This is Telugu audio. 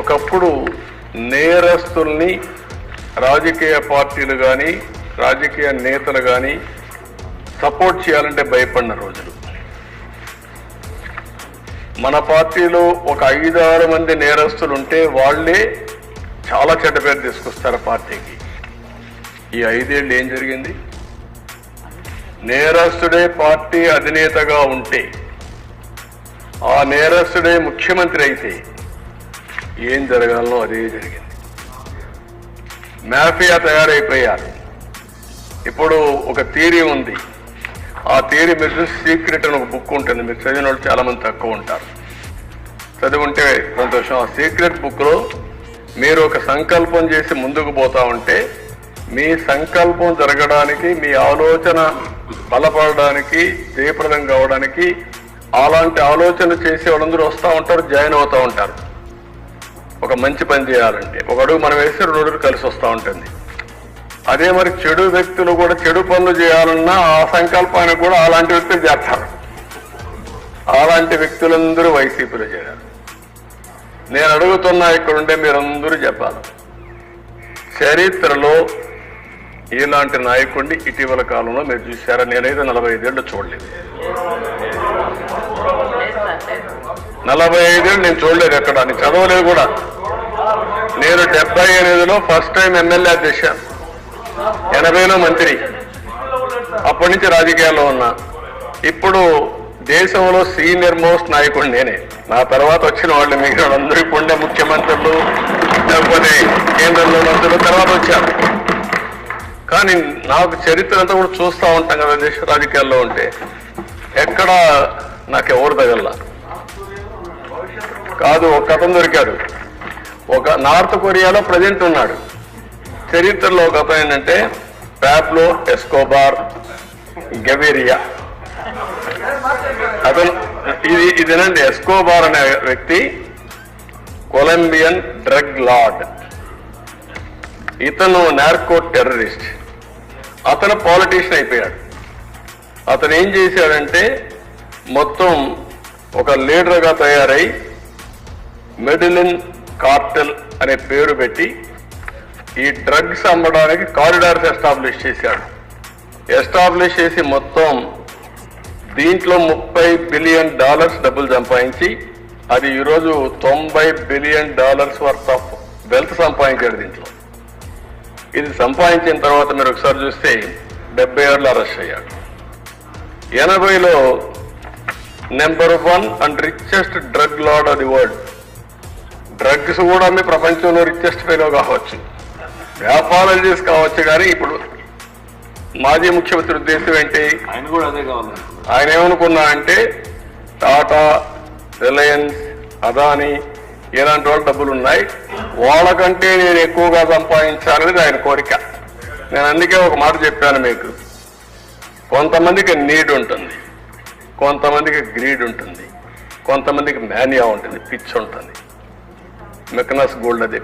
ఒకప్పుడు నేరస్తుల్ని రాజకీయ పార్టీలు కానీ రాజకీయ నేతలు కానీ సపోర్ట్ చేయాలంటే భయపడిన రోజులు. మన పార్టీలో ఒక ఐదారు మంది నేరస్తులు ఉంటే వాళ్ళే చాలా చెడ్డ పేరు తీసుకొస్తారు పార్టీకి. ఈ ఐదేళ్ళు ఏం జరిగింది? నేరస్తుడే పార్టీ అధినేతగా ఉంటే ఆ నేరస్తుడే ముఖ్యమంత్రి అయితే ఏం జరగాలనో అదే జరిగింది. మాఫియా తయారైపోయారు. ఇప్పుడు ఒక థీరీ ఉంది. ఆ థియరీ మీరు సీక్రెట్ అని ఒక బుక్ ఉంటుంది. మీరు చదివిన వాళ్ళు చాలామంది తక్కువ ఉంటారు. చదివి ఉంటే సంతోషం ఆ సీక్రెట్ బుక్లో మీరు ఒక సంకల్పం చేసి ముందుకు పోతా ఉంటే మీ సంకల్పం జరగడానికి మీ ఆలోచన బలపడడానికి జయప్రదం కావడానికి అలాంటి ఆలోచన చేసే వాళ్ళందరూ వస్తూ ఉంటారు జాయిన్ అవుతూ ఉంటారు. ఒక మంచి పని చేయాలంటే ఒక అడుగు మనం వేస్తే రెండు అడుగులు కలిసి వస్తూ ఉంటుంది. అదే మరి చెడు వ్యక్తులు కూడా చెడు పనులు చేయాలన్నా ఆ సంకల్పానికి కూడా అలాంటి వ్యక్తులు చేస్తారు. అలాంటి వ్యక్తులందరూ వైసీపీలో చేరారు. నేను అడుగుతున్నా ఇక్కడ మీరందరూ చెప్పాలి. చరిత్రలో ఇలాంటి నాయకుడిని ఇటీవల కాలంలో మీరు చూశారా? నేనైతే నలభై ఐదేళ్ళు చూడలేదు. నలభై ఐదేళ్ళు నేను చూడలేదు ఎక్కడ? నేను చదవలేదు కూడా. నేను డెబ్బై ఎనిమిదిలో ఫస్ట్ టైం ఎమ్మెల్యే చేశాను. ఎనభైలో మంత్రి. అప్పటి నుంచి రాజకీయాల్లో ఉన్నా. ఇప్పుడు దేశంలో సీనియర్ మోస్ట్ నాయకుడు నేనే. నా తర్వాత వచ్చిన వాళ్ళు మిగిలిన అందరూ ఇప్పుడు ఉండే ముఖ్యమంత్రులు లేకపోతే కేంద్రంలో మంత్రులు తర్వాత వచ్చారు. కానీ నాకు చరిత్ర అంతా కూడా చూస్తూ ఉంటాం కదా దేశ రాజకీయాల్లో ఉంటే. ఎక్కడ నాకు ఎవరు తగల కాదు ఒక కథం దొరికాడు. ఒక నార్త్ కొరియాలో ప్రజెంట్ ఉన్నాడు. చరిత్రలో ఒక అతను ఏంటంటే ప్యాబ్లో ఎస్కోబార్ గవేరియా అతను ఇది ఇదేనండి ఎస్కోబార్ అనే వ్యక్తి కొలంబియన్ డ్రగ్ లార్డ్. ఇతను నార్కో టెర్రరిస్ట్. అతను పాలిటీషియన్ అయిపోయాడు. అతను ఏం చేశాడంటే మొత్తం ఒక లీడర్గా తయారై మెడిలిన్ కార్టెల్ అనే పేరు పెట్టి ఈ డ్రగ్స్ అమ్మడానికి కారిడార్స్ ఎస్టాబ్లిష్ చేశాడు. ఎస్టాబ్లిష్ చేసి మొత్తం దీంట్లో ముప్పై బిలియన్ డాలర్స్ డబ్బులు సంపాదించి అది ఈరోజు తొంభై billion dollars worth of wealth సంపాదించాడు దీంట్లో. ఇది సంపాదించిన తర్వాత మీరు ఒకసారి చూస్తే డెబ్బై ఏళ్ళు అరెస్ట్ అయ్యాడు. ఎనభైలో number one and richest drug lord of the world drugs కూడా మీ ప్రపంచంలో రిచెస్ట్ ఫెలో కావచ్చు. వ్యాపారాలు చేసి కావచ్చు కానీ ఇప్పుడు మాజీ ముఖ్యమంత్రి ఉద్దేశం ఏంటి? ఆయన కూడా అదే కావాలనుకున్నారు ఆయన ఏమనుకున్నా అంటే టాటా రిలయన్స్ అదాని ఇలాంటి వాళ్ళ డబ్బులు ఉన్నాయి. వాళ్ళకంటే నేను ఎక్కువగా సంపాదించాలనేది ఆయన కోరిక. నేను అందుకే ఒక మాట చెప్పాను మీకు. కొంతమందికి నీడ్ ఉంటుంది. కొంతమందికి గ్రీడ్ ఉంటుంది. కొంతమందికి మేనియా ఉంటుంది. పిచ్ ఉంటుంది. మెకనస్ గోల్డ్ అది